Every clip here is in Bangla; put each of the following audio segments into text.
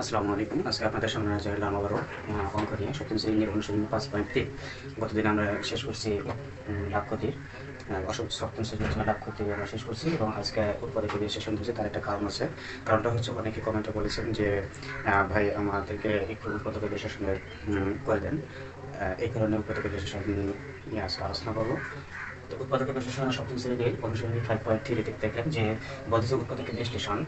আসসালামু আলাইকুম। আজকে আপনাদের সামনে আছে আবারও অঙ্ক নিয়ে সপ্তম শ্রেণির শূন্য পাঁচ পয়েন্ট তিন। গতদিন আমরা শেষ করছি উম, লাভ ক্ষতির আহ, অসম সপ্তম শ্রেণির জন্য লাভ ক্ষতি আমরা শেষ করছি এবং আজকে উৎপাদক রেজিস্ট্রেশন হয়েছে তার একটা কারণ আছে। কারণটা হচ্ছে অনেকে কমেন্টে বলেছেন যে ভাই আমাদেরকে একটু উৎপাদক রেজিস্ট্রেশনের করে দেন। এই কারণে উৎপাদক রেজিস্ট্রেশন নিয়ে আজকে আলোচনা করব। তো উৎপাদক বিশ্লেষণ সপ্তম শ্রেণির অনুশীলনী ফাইভ পয়েন্ট থ্রি দেখলেন যে বলতেছে উৎপাদকের বিশ্লেষণ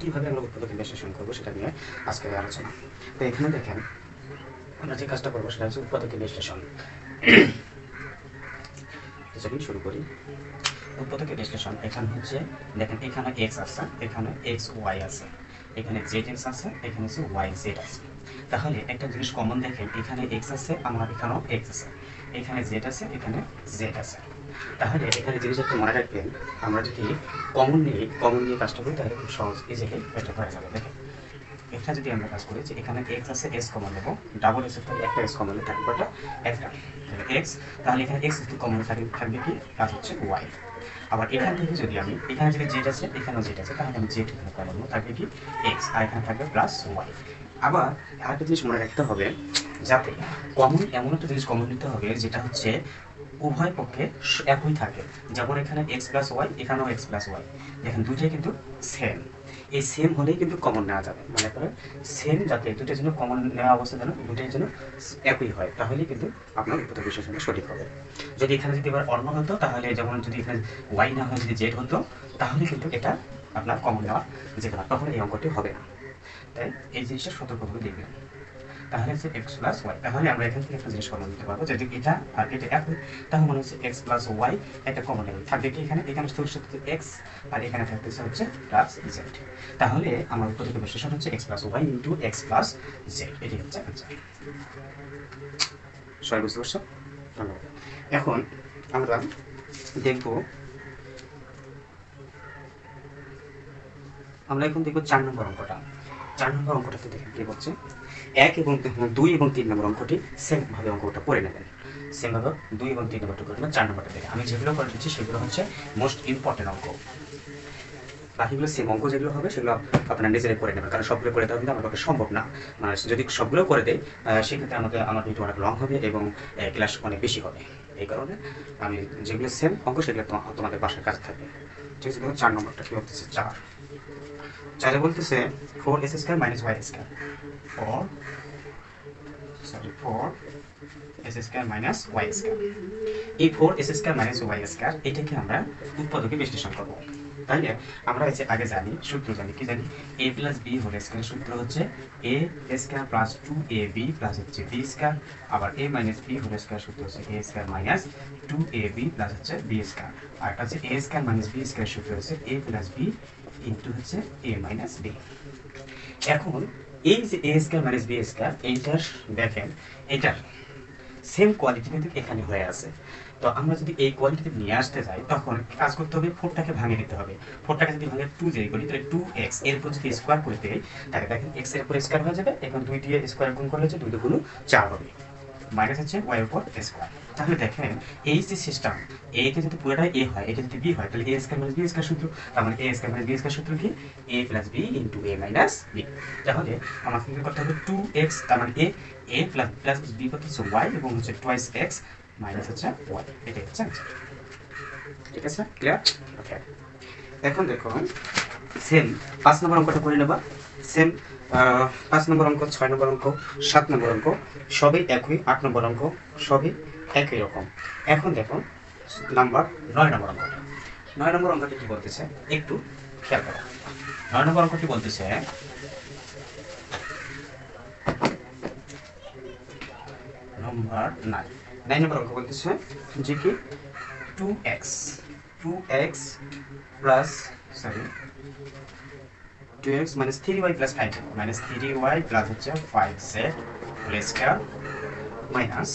কীভাবে আমরা উৎপাদকের বিশ্লেষণ করব সেটা নিয়ে আজকে আলোচনা। তো এখানে দেখেন, আমরা যে কাজটা করব সেটা হচ্ছে উৎপাদক বিশ্লেষণ। চলুন শুরু করি। উৎপাদক বিশ্লেষণ, এখানে হচ্ছে, দেখেন এখানে এক্স আছে, এখানে এক্স ওয়াই আছে, এখানে জেড এক্স আছে, এখানে হচ্ছে ওয়াই জেড আছে। তাহলে একটা জিনিস কমন দেখেন, এখানে এক্স আছে, আমার এখানেও এক্স আছে। এখানে জেড আছে, এখানে জেড আছে। তাহলে এখানে জিনিস একটু মনে রাখবেন, আমরা যদি কমন নিয়ে কমন নিয়ে কাজটা করি, তাহলে খুব সহজ ইজিলি এটা করা যাবে, দেখেন। এটা যদি আমরা কাজ করি যে এখানে এক্স আছে এস কমন নেব ডাবল এস থেকে একটা এস কমন থাকবে কটা একটা। এক্স তাহলে এখানে এক্স যদি কমন থাকে থাকবে কি? কাজ হচ্ছে ওয়াই আবার এখান থেকে যদি আমি এখানে যদি জেড আছে, এখানেও জেড আছে, তাহলে আমি জেড কমন থাকবে কি? এক্স আর এখানে থাকবে প্লাস ওয়াই আবার আরেকটা জিনিস মনে রাখতে হবে, যাতে কমন এমন একটা জিনিস কমন নিতে হবে, যেটা হচ্ছে উভয় পক্ষে একই থাকে। যেমন এখানে এক্স প্লাস ওয়াই এখানেও এক্স প্লাস ওয়াই দেখেন, দুইটাই কিন্তু সেম এই সেম হলেই কিন্তু কমন নেওয়া যাবে। মনে করে সেম যাতে দুটোর জন্য কমন নেওয়া অবস্থা যেন দুটোর জন্য একই হয়, তাহলেই কিন্তু আপনার উৎপাদক বিশ্লেষণটা সঠিক হবে। যদি এখানে যদি এবার অন্য হতো, তাহলে যেমন যদি এখানে ওয়াই না হয় যদি জেড হতো, তাহলে কিন্তু এটা আপনার কমন নেওয়া যেতে না। তখন এই অঙ্কটি হবে না। তাই এই জিনিসটা সতর্কভাবে দেখবেন। তাহলে হচ্ছে এক্স প্লাস ওয়াই তাহলে আমরা এখান থেকে একটা জিনিস কমন নিতে পারব যদি এটা আর এটা একই তাহলে মনে হচ্ছে এক্স প্লাস ওয়াই একটা কমন নেবে থাকবে কি এখানে? এখানে স্থির এক্স আর এখানে থাকতেছে হচ্ছে প্লাস জেড তাহলে আমার উৎপাদিত বিশ্লেষণ হচ্ছে x plus y into x plus z এটি হচ্ছে আনসার সবাই বুঝতে পারছ? ধন্যবাদ। এখন আমরা দেখব, আমরা এখন দেখব চার নম্বর অঙ্কটা। চার নম্বর অঙ্কটাতে দেখেন কি করছে, এক এবং দুই এবং তিন নম্বর অঙ্কটি সেমভাবে অঙ্কটা করে নেবেন। সেমভাবে দুই এবং তিন নম্বরটা করে চার নম্বরটা দেখে। আমি যেগুলো করে দিচ্ছি, সেগুলো হচ্ছে মোস্ট ইম্পর্টেন্ট অঙ্ক। বাকিগুলো সেম অঙ্ক যেগুলো হবে, সেগুলো আপনারা নিজেরাই করে নেবেন। কারণ সবগুলো করে দেওয়া কিন্তু আমার পক্ষে সম্ভব না। যদি সবগুলো করে দেয় সেক্ষেত্রে আমাকে, আমার ভিডিও অনেক লং হবে এবং ক্লাস অনেক বেশি হবে। এই কারণে আমি যেগুলো সেম অঙ্ক, সেগুলো তোমা- তোমাদের বাসার কাজ থাকবে। ঠিক আছে চার নম্বরটা কি বলতেছে? চার। চারে বলতেছে four s square minus y square four sorry four s square minus y square এই four s square minus y square এটাকে আমরা উৎপাদকে বিশ্লেষণ করব। তাহলে আমরা এই যে আগে জানি, সূত্র জানি, কি জানি? A plus b whole square সূত্র হচ্ছে a square plus two a b plus হচ্ছে বি স্কোয়ার আবার a minus b whole square সূত্র হচ্ছে a square minus two a b plus হচ্ছে বি স্কোয়ার আর হচ্ছে a square minus b square সূত্র হচ্ছে এ প্লাস বি ইন্টু হচ্ছে এ মাইনাস বি এখন এই যে এ স্কোয়ার এইটার দেখেন এটার সেম কোয়ালিটি এখানে হয়ে আছে। তো আমরা যদি এই কোয়ালিটিতে নিয়ে আসতে যাই, তখন কাজ করতে হবে ফোরটাকে ভাঙে দিতে হবে। ফোরটাকে যদি ভাঙে টু যদি করি, তাহলে টু এক্সের উপর যদি স্কোয়ার করে দেই, তাহলে দেখেন এক্সের উপর স্কোয়ার হয়ে যাবে, এখন দুই দিয়ে স্কোয়ার গুণ করলে হচ্ছে দুই দুগুণ চার হবে। মাইনাস হচ্ছে ওয়াই উপর স্কোয়ার তাহলে দেখেন, এই যে সিস্টেম এ কে যদি পুরোটাই এ হয়, এটা যদি বি হয়, তাহলে a square minus b square সূত্র, তার মানে a square minus b square সূত্র কি? A plus b into a minus b তাহলে আমার কি করতে হবে? টু এক্স তার মানে a a plus plus b করতে হচ্ছে? ওয়াই এবং হচ্ছে টোয়াইস এক্স মাইনাস হচ্ছে ওয়াই এটাই হচ্ছে। ঠিক আছে? ক্লিয়ার ওকে এখন দেখুন সেম পাঁচ নম্বর অঙ্কটা করে নেবা। সেম পাঁচ নম্বর অঙ্ক, ছয় নম্বর অঙ্ক, সাত নম্বর অঙ্ক, সবই একই, আট নম্বর অঙ্ক, সবই একই রকম। এখন দেখুন, নাম্বার নয় নম্বর অঙ্কটা। নয় নম্বর অঙ্কটি কি বলতেছে? একটু খেয়াল করো। নয় নম্বর অঙ্কটি বলতেছে, নম্বর নাইন নাইন নম্বর অঙ্ক বলতেছে যে কি? Two x two x plus sorry two x minus three y plus five minus three y plus হচ্ছে five z whole minus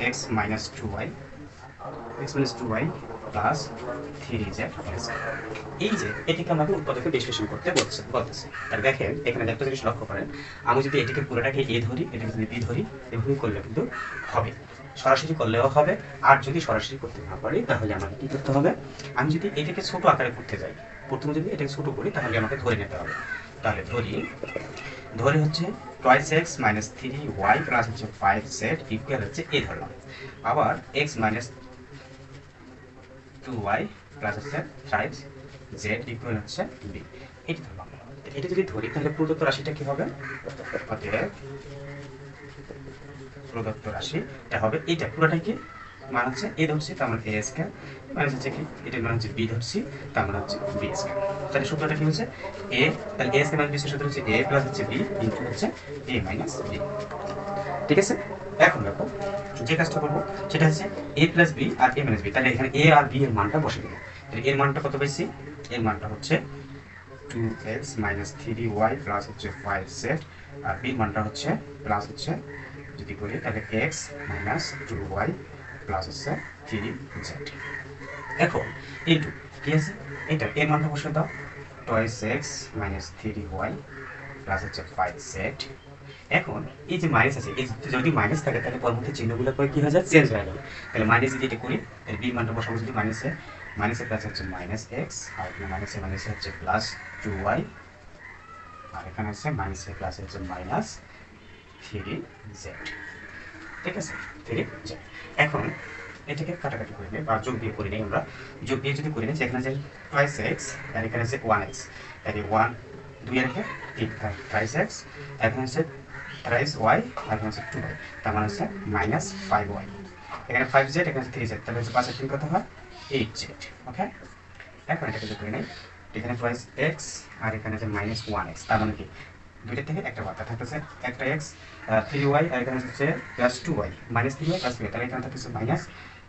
x minus two y x minus two y plus three এই যে, এটিকে আমাকে উৎপাদকে বিশ্লেষণ করতে বলছে, বলতেছে। আর দেখেন, এখানে একটা জিনিস লক্ষ্য করেন, আমি যদি এটিকে পুরোটাকে এ ধরি, এটাকে যদি বি ধরি, এভাবে করলে কিন্তু হবে। সরাসরি করলেও হবে, আর যদি সরাসরি করতে না পারি, তাহলে আমাকে কি করতে হবে? আমি যদি এটাকে ছোট আকারে করতে যাই, প্রথমে যদি এটাকে ছোট করি, তাহলে আমাকে ধরে নিতে হবে। তাহলে ধরি, ধরে হচ্ছে twice x minus three y plus হচ্ছে ফাইভ জেড ইকুয়াল হচ্ছে এ ধরলাম। আবার x minus two y plus হচ্ছে ফাইভ জেড ইকুয়াল হচ্ছে বি এটি ধরলাম। এটা যদি ধরি, তাহলে প্রদত্ত রাশিটা কি হবে? অতএব প্রদত্ত রাশি, এটা হবে এটা। পুরোটাই কি? মান হচ্ছে এ ধরছি, তার মানে এ স্কয়ার মানে হচ্ছে কি? এটা মানে হচ্ছে বি ধরছি, তার মানে হচ্ছে বি স্কয়ার তাহলে সূত্রটা কি হচ্ছে? এ তাহলে এ স্কয়ার মাইনাস বি সূত্র হচ্ছে এ প্লাস হচ্ছে বি ইনটু হচ্ছে এ মাইনাস বি ঠিক আছে? এখন দেখো, যে কাজটা করব, সেটা হচ্ছে এ প্লাস বি আর এ মাইনাস বি তাহলে এখানে এ আর বি এর মানটা বসে দেবো তাহলে এর মানটা কত পেয়েছি এর মানটা হচ্ছে two x minus three y plus হচ্ছে ফাইভ জেড আর বির মানটা হচ্ছে প্লাস হচ্ছে, যদি বলি তাহলে x minus two y plus হচ্ছে থ্রি জেড এখন এইটু কি আছে? এটা এর মানটা বসে দাও। Twice x minus three y plus হচ্ছে ফাইভ জেড এখন এই যে মাইনাস আছে, এই যদি মাইনাস থাকে, তাহলে পরবর্তী চিহ্নগুলো পরে কি হয়ে যায়? চেঞ্জ হয়ে যাবে তাহলে মাইনাস যদি এটা করি, তাহলে বি মানটা বসাবো যদি মাইনাসে মাইনাসের কাছে হচ্ছে মাইনাস এক্স আর এখানে মাইনাসে মাইনাসে হচ্ছে প্লাস টু ওয়াই আর এখানে হচ্ছে মাইনাসে প্লাস হচ্ছে মাইনাস থ্রি জেড ঠিক আছে? থ্রি জেড এখন এটাকে কাটাকাটি করে নিই বা যোগ দিয়ে করে নিই আমরা। যোগ দিয়ে যদি করে নিই, যেখানে যে টয়েস এক্স আর এখানে হচ্ছে ওয়ান এক্স তাহলে ওয়ান দুই রেখে তিন ট্রাইস এক্স এখানে হচ্ছে ট্রাইস ওয়াই আর এখানে হচ্ছে টু ওয়াই তার মানে হচ্ছে মাইনাস ফাইভ ওয়াই এখানে ফাইভ জেড এখানে থ্রি জেড তাহলে হচ্ছে পাঁচের তিন কত হয়? এইট জেড ওকে এখন এটাকে যোগ করে নিই। এখানে ট্রাইস এক্স আর এখানে হচ্ছে মাইনাস ওয়ান এক্স তার মানে কি? দুইটা থেকে একটা বাদ থাকতেছে একটা এক্স থ্রি ওয়াই আর এখানে হচ্ছে plus two y minus three y plus three তাহলে এখানে থাকতেছে মাইনাস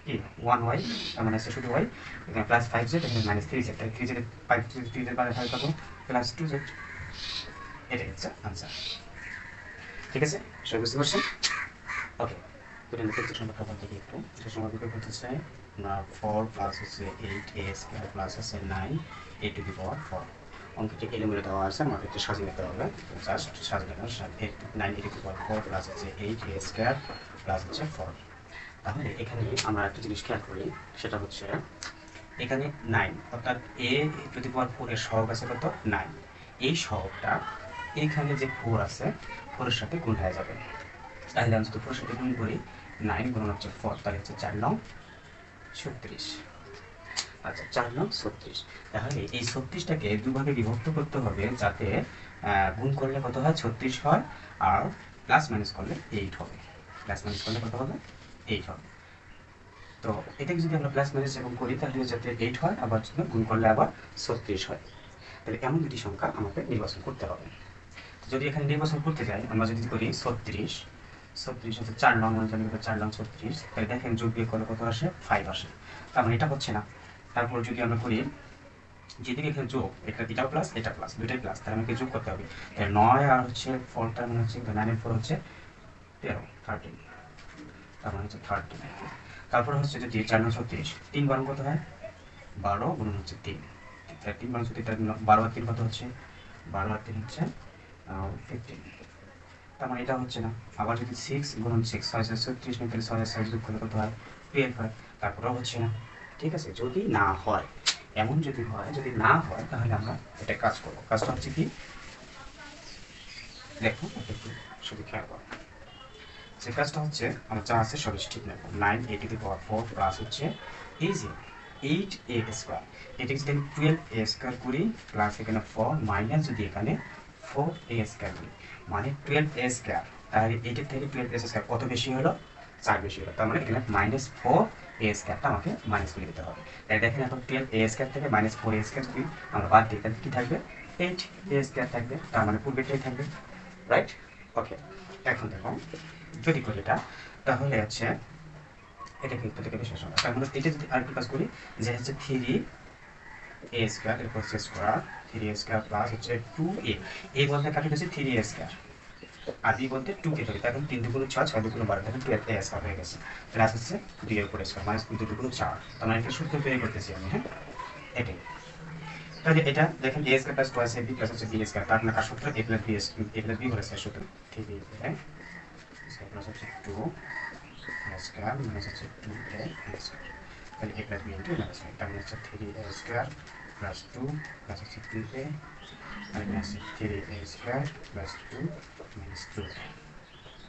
কি ওয়ান ওয়াই মানে হচ্ছে শুধু ওয়াই এখানে প্লাস ফাইভ জেড এখানে মাইনাস থ্রি জেড তাহলে three z five three z বাদ হয় কত? প্লাস টু জেড এটাই হচ্ছে আনসার ঠিক আছে? সবাই বুঝতে পারছেন? ওকে দুটো লিখতে সম্পর্কে বলতে কি একটু। এটা সম্পর্কে বলতে চাই না ফোর প্লাস হচ্ছে এইট এ স্কোয়ার প্লাস হচ্ছে nine a to the power four অঙ্কটি এলিমিনে দেওয়া আছে আমাকে একটু সাজিয়ে নিতে হবে। জাস্ট সাজিয়ে নেবেন nine a to four plus হচ্ছে এইট এ স্কোয়ার প্লাস হচ্ছে ফোর তাহলে এখানে আমরা একটা জিনিস খেয়াল করি, সেটা হচ্ছে এখানে নাইন অর্থাৎ এ টু পাওয়ার ফোর এর সহগ আছে কত? নাইন এই সহগটা এখানে যে ফোর আছে ফোরের সাথে গুণ হয়ে যাবে। তাহলে আমি যদি ফোরের সাথে গুণ করি নাইন গুণ হচ্ছে ফোর তাহলে হচ্ছে চার নং ছত্রিশ। আচ্ছা চার নং ছত্রিশ। তাহলে এই ছত্রিশটাকে দুভাগে বিভক্ত করতে হবে যাতে গুণ করলে কত হয়? ছত্রিশ হয় আর প্লাস মাইনাস করলে এইট হবে। প্লাস মাইনাস করলে কত হবে? এইট হবে। তো এটাকে যদি আমরা প্লাস মাইনাস এবং করি তাহলে যাতে এইট হয় আবার গুণ করলে আবার ছত্রিশ হয়। তাহলে এমন দুটি সংখ্যা আমাকে নির্বাচন করতে হবে। যদি এখানে নির্বাচন করতে যাই আমরা যদি করি ছত্রিশ ছত্রিশ হচ্ছে চার নং জানি চার নং ছত্রিশ তাহলে দেখেন যোগ বিয়োগ করলে কত আসে? ফাইভ আসে। তার মানে এটা হচ্ছে না। তারপর যদি আমরা করি, যেদিকে এখানে যোগ, এটা এটাও প্লাস এটা প্লাস দুইটাই প্লাস তাহলে আমাকে যোগ করতে হবে। তাহলে নয় আর হচ্ছে ফোর তার মানে হচ্ছে নাইন ফোর হচ্ছে তেরো থার্টিন তার মানে হচ্ছে থার্টিন তারপর হচ্ছে যদি চার নং ছত্রিশ তিন বারো কত হয়? বারো গুণ হচ্ছে তিন। তাহলে তিন বারো ছত্রিশ তার বারো আর তিন কত হচ্ছে? বারো আর তিন হচ্ছে ফিফটিন তার মানে এটা হচ্ছে না। আবার যদি সিক্স গুণন সিক্স ছয় ছয় ছত্রিশ মিনিট ছয় ছয় যোগ করলে কত হয়? টুয়েলভ হয়। তারপরেও হচ্ছে না। ঠিক আছে, যদি না হয়, এমন যদি হয়, যদি না হয়, তাহলে আমরা এটা কাজ করব। কাজটা হচ্ছে কি? দেখো শুধু খেয়াল করো। যে কাজটা হচ্ছে, আমার যা আছে সবই ঠিক নেব nine a to the power four plus হচ্ছে এই যে এইট এ স্কোয়ার এটাকে যদি আমি টুয়েলভ এ স্কোয়ার করি প্লাস এখানে ফোর মাইনাস যদি এখানে ফোর এ স্কোয়ার করি। মানে টুয়েলভ এ স্কোয়ার তাহলে এইটের থেকে টুয়েলভ এ স্কোয়ার কত বেশি হলো? চার বেশি হলো তার মানে এখানে মাইনাস ফোর এ স্কোয়ারটা আমাকে মাইনাস করে দিতে হবে। তাই দেখেন এখন টুয়েলভ এ স্কোয়ার থেকে মাইনাস ফোর এ স্কোয়ার যদি আমরা বাদ দিই তাহলে কী থাকবে? এইট এ স্কোয়ার থাকবে, তার মানে পূর্বেটাই থাকবে? রাইট ওকে এখন দেখো, যদি করি এটা, তাহলে হচ্ছে, এটা কিন্তু থেকে বেশি সংখ্যা তার মানে এটা যদি আরেকটু কাজ করি, যে হচ্ছে থ্রি এ স্কোয়ার এরপর হচ্ছে square three a square plus হচ্ছে টু এ এই বলতে কাকে হচ্ছে থ্রি এ স্কোয়ার আর বি বলতে টু কে ধরি। তখন তিন দুগুণ ছয় ছয় দুগুণ বারো তখন টু এ স্কোয়ার হয়ে গেছে। প্লাস হচ্ছে দুই এর উপরে স্কোয়ার মাইনাস দুই দুগুণ চার। তার মানে একটা সূত্র তৈরি করতেছি আমি হ্যাঁ? এটাই। তাহলে এটা দেখেন a square plus two b plus হচ্ছে বি স্কোয়ার তার মানে কার সূত্র a plus b a plus b বলেছে সূত্র। ঠিক আছে প্লাস হচ্ছে টু স্কোয়ার মাইনাস হচ্ছে টু এ স্কোয়ার তাহলে a plus b into minus তার মানে হচ্ছে থ্রি এ স্কোয়ার এ আর এখানে আছে three a square plus two minus two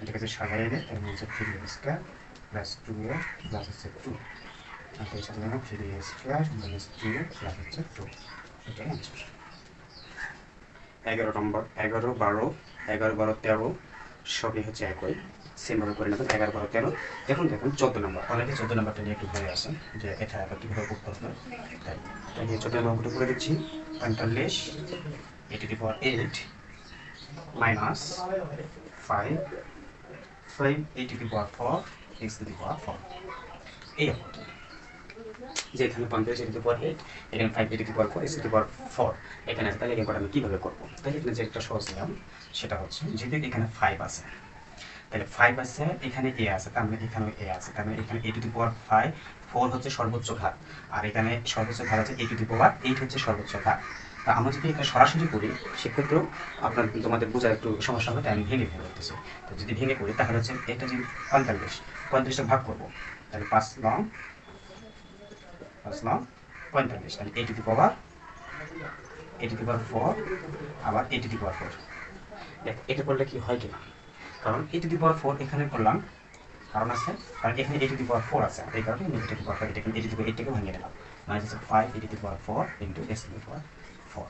এটাকে যদি সাজাই দেয় তাহলে হচ্ছে three a square plus two a plus হচ্ছে টু আর সাথে দেখো three a square minus two a plus হচ্ছে টু এটাই অ্যান্সার এগারো নম্বর এগারো বারো এগারো বারো তেরো সবই হচ্ছে একই সেমভাবে করে নেবেন এগারো বারো তেরো। এখন দেখুন চোদ্দ নম্বর। অনেকে চোদ্দ নম্বরটা নিয়ে একটু ভয় আসে যে এটা আবার কীভাবে করতে হবে তাই তাই নিয়ে অঙ্কটা করে দিচ্ছি। পঁয়তাল্লিশ eighty to power eight minus five five eighty to power four x to the power four এই যে এখানে পঞ্চাশ এটি পাওয়ার এইট এখানে ফাইভ এটি পাওয়ার ফোর এটি পাওয়ার ফোর এখানে তাহলে এরপর আমি কীভাবে করব? তাহলে এখানে যে একটা সহজ নিয়ম, সেটা হচ্ছে যেহেতু এখানে ফাইভ আছে তাহলে ফাইভ আছে, এখানে এ আছে, তার মানে এখানেও এ আছে, তার মানে এখানে a to the power five four হচ্ছে সর্বোচ্চ ঘাত, আর এখানে সর্বোচ্চ ঘাত আছে এ টু দি পাওয়ার এইট হচ্ছে সর্বোচ্চ ঘাত। তা আমরা যদি এটা সরাসরি করি, সেক্ষেত্রেও আপনার তোমাদের বোঝার একটু সমস্যা হবে আমি ভেঙে ভেঙে করতেছি তো যদি ভেঙে করি, তাহলে হচ্ছে এটা যে পঁয়তাল্লিশ পঁয়তাল্লিশটা ভাগ করব, তাহলে পাঁচ লং পাঁচ লং পঁয়তাল্লিশ, তাহলে a to power a to the power four আবার এ দি পাওয়ার ফোর এটা করলে কি হয় কিনা? কারণ এ টু দি পাওয়ার ফোর এখানে করলাম কারণ আছে কারণ এখানে a to the power four আছে এই কারণে আমি টু পাওয়ার ফাইভ এটাকে এ টু দি পাওয়ার এইটটাকে ভাঙিয়ে দিলাম মানে হচ্ছে five a to the power four into s to the power four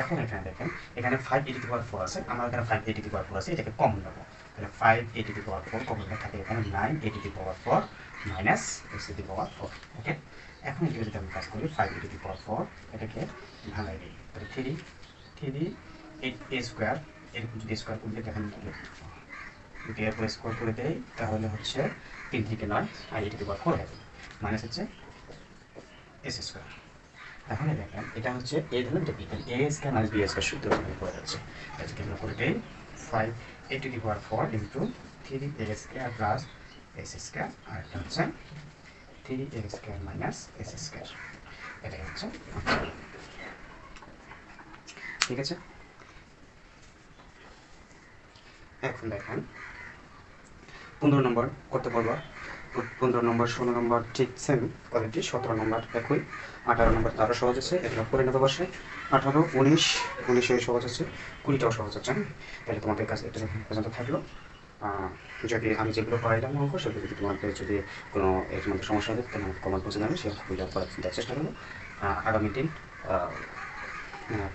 এখন এখানে দেখেন এখানে five a to the power four আছে আমার এখানে five a to the power four আছে এটাকে কমন নেব তাহলে five a to the power four common থাকে এখানে nine a to the power four minus x to the power four okay এখন এটাকে যদি আমি কাজ করি five a to the power four এটাকে ভাঙাই দিই তাহলে three three eight a square এরকম যদি স্কোয়ার করে করলে দেখেন যদি এরপর স্কোয়ার করে দেয় তাহলে হচ্ছে তিন থেকে নয়, আর এটি দিবার ফোর হবে মাইনাস হচ্ছে এস স্কোয়ার তাহলে দেখেন, এটা হচ্ছে এ ধরুন এটা b a square minus b square এখানে পড়ে যাচ্ছে। আজকে আমরা করে দেই five a to the power four into three a square plus s square আর এটা হচ্ছে three a square minus s square এটাই হচ্ছে। ঠিক আছে? এখন দেখেন। পনেরো নম্বর করতে পারব পনেরো নম্বর, ষোলো নম্বর, ঠিক সেম কোয়ালিটি সতেরো নম্বর, একই। আঠারো নম্বর তারও সহজ আছে, এগুলো করে নেব বসে। আঠারো, উনিশ উনিশে সহজ আছে, কুড়িটাও সহজ আছে হ্যাঁ? তাহলে তোমাদের কাছে এটা পর্যন্ত থাকল। যদি আমি যেগুলো করাইলাম অঙ্ক, সেগুলো যদি তোমাদের যদি কোনো এর মধ্যে সমস্যা হয়, তাহলে আমাকে কমেন্ট বসে যাবে সেগুলো করার চেষ্টা করব। আগামী দিন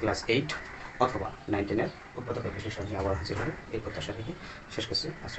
ক্লাস এইট অথবা নাইন টেনের বিশেষ আবার হাজির হবে এই প্রত্যাশা থেকে শেষ করছি। আসসালাম